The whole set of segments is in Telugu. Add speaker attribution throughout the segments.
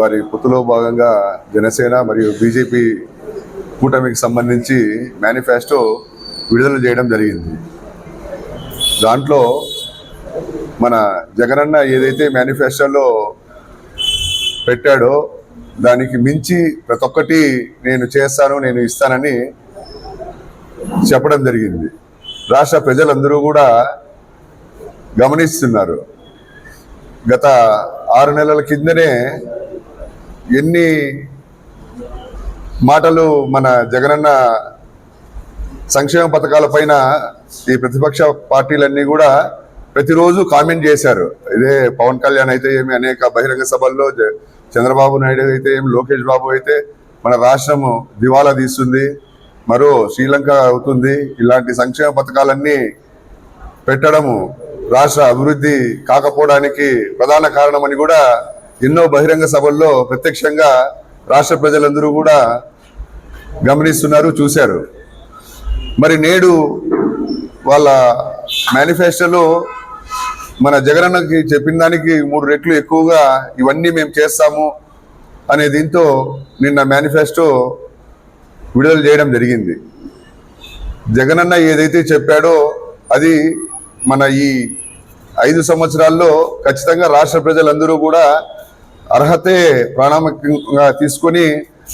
Speaker 1: వారి పొత్తులో భాగంగా జనసేన మరియు బీజేపీ కూటమికి సంబంధించి మేనిఫెస్టో విడుదల చేయడం జరిగింది. దాంట్లో మన జగనన్న ఏదైతే మేనిఫెస్టోలో పెట్టాడో దానికి మించి ప్రతి ఒక్కటి నేను చేస్తాను నేను ఇస్తానని చెప్పడం జరిగింది. రాష్ట్ర ప్రజలందరూ కూడా గమనిస్తున్నారు. గత ఆరు నెలల కిందనే ఎన్ని మాటలు మన జగనన్న సంక్షేమ పథకాల పైన ఈ ప్రతిపక్ష పార్టీలన్నీ కూడా ప్రతిరోజు కామెంట్ చేశారు. ఇదే పవన్ కళ్యాణ్ అయితే ఏమి అనేక బహిరంగ సభల్లో చంద్రబాబు నాయుడు అయితే ఏమి లోకేష్ బాబు అయితే మన రాష్ట్రము దివాలా తీస్తుంది మరో శ్రీలంక అవుతుంది. ఇలాంటి సంక్షేమ పథకాలన్నీ పెట్టడము రాష్ట్ర అభివృద్ధి కాకపోవడానికి ప్రధాన కారణమని కూడా ఎన్నో బహిరంగ సభల్లో ప్రత్యక్షంగా రాష్ట్ర ప్రజలందరూ కూడా గమనిస్తున్నారు చూశారు. మరి నేడు వాళ్ళ మేనిఫెస్టోలో మన జగనన్నకి చెప్పిన దానికి మూడు రెట్లు ఎక్కువగా ఇవన్నీ మేము చేస్తాము అనే దీంతో నిన్న మేనిఫెస్టో విడుదల చేయడం జరిగింది. జగనన్న ఏదైతే చెప్పాడో అది మన ఈ ఐదు సంవత్సరాల్లో ఖచ్చితంగా రాష్ట్ర ప్రజలందరూ కూడా అర్హతే ప్రాణాముఖ్యంగా తీసుకొని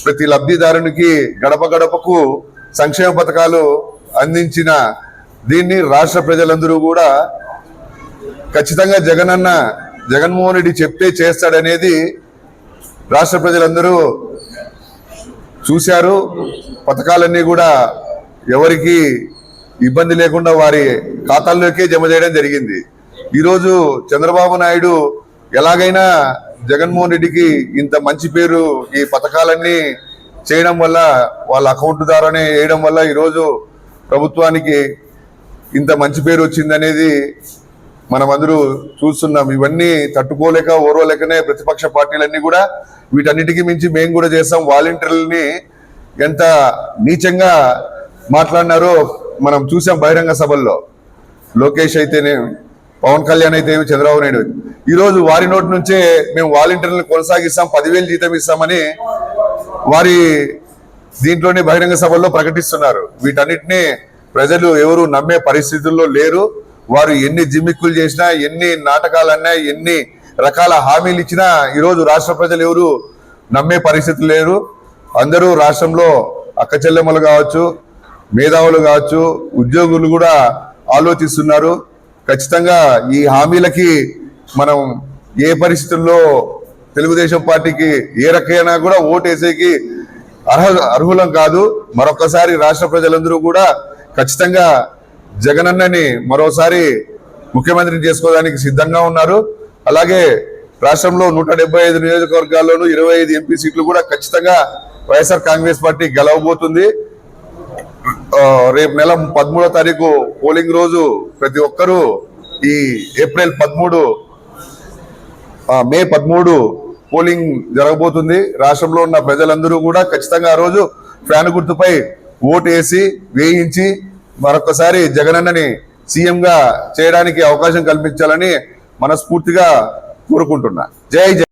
Speaker 1: ప్రతి లబ్ధిదారునికి గడప గడపకు సంక్షేమ పథకాలు అందించిన దీన్ని రాష్ట్ర ప్రజలందరూ కూడా ఖచ్చితంగా జగనన్న జగన్మోహన్ రెడ్డి చెప్తే చేస్తాడనేది రాష్ట్ర ప్రజలందరూ చూశారు. పథకాలన్నీ కూడా ఎవరికి ఇబ్బంది లేకుండా వారి ఖాతాల్లోకే జమ చేయడం జరిగింది. ఈరోజు చంద్రబాబు నాయుడు ఎలాగైనా జగన్మోహన్ రెడ్డికి ఇంత మంచి పేరు ఈ పథకాలన్నీ చేయడం వల్ల వాళ్ళ అకౌంట్ ద్వారానే వేయడం వల్ల ఈరోజు ప్రభుత్వానికి ఇంత మంచి పేరు వచ్చిందనేది మనం అందరూ చూస్తున్నాం. ఇవన్నీ తట్టుకోలేక ఓర్వలేకనే ప్రతిపక్ష పార్టీలన్నీ కూడా వీటన్నిటికీ మించి మేము కూడా చేస్తాం. వాలంటీర్లని ఎంత నీచంగా మాట్లాడినారో మనం చూసాం బహిరంగ సభల్లో. లోకేష్ అయితేనే పవన్ కళ్యాణ్ అయితే చంద్రబాబు నాయుడు ఈరోజు వారి నోటి నుంచే మేము వాలంటీర్లను కొనసాగిస్తాం పదివేలు జీతం ఇస్తామని వారి దీంట్లోనే బహిరంగ సభల్లో ప్రకటిస్తున్నారు. వీటన్నిటినీ ప్రజలు ఎవరు నమ్మే పరిస్థితుల్లో లేరు. వారు ఎన్ని జిమ్మిక్కులు చేసినా ఎన్ని నాటకాలన్నా ఎన్ని రకాల హామీలు ఇచ్చినా ఈరోజు రాష్ట్ర ప్రజలు ఎవరు నమ్మే పరిస్థితులు లేరు. అందరూ రాష్ట్రంలో అక్కచెల్లెమ్మలు కావచ్చు మేధావులు కావచ్చు ఉద్యోగులు కూడా ఆలోచిస్తున్నారు. ఖచ్చితంగా ఈ హామీలకి మనం ఏ పరిస్థితుల్లో తెలుగుదేశం పార్టీకి ఏ రకైనా కూడా ఓటేసేకి అర్హ అర్హులం కాదు. మరొకసారి రాష్ట్ర ప్రజలందరూ కూడా ఖచ్చితంగా జగనన్నని మరోసారి ముఖ్యమంత్రిని చేసుకోవడానికి సిద్ధంగా ఉన్నారు. అలాగే రాష్ట్రంలో నూట డెబ్బై ఐదు నియోజకవర్గాల్లోనూ ఇరవై ఐదు ఎంపీ సీట్లు కూడా ఖచ్చితంగా వైఎస్ఆర్ కాంగ్రెస్ పార్టీ గెలవబోతుంది. రేపు నెల పదమూడో తారీఖు పోలింగ్ రోజు ప్రతి ఒక్కరూ ఈ ఏప్రిల్ పదమూడు మే పదమూడు పోలింగ్ జరగబోతుంది. రాష్ట్రంలో ఉన్న ప్రజలందరూ కూడా ఖచ్చితంగా ఆ రోజు ఫ్యాన్ గుర్తుపై ఓటు వేసి వేయించి మరొకసారి జగనన్నని సీఎంగా చేయడానికి అవకాశం కల్పించాలని మనస్ఫూర్తిగా కోరుకుంటున్నా. జై జై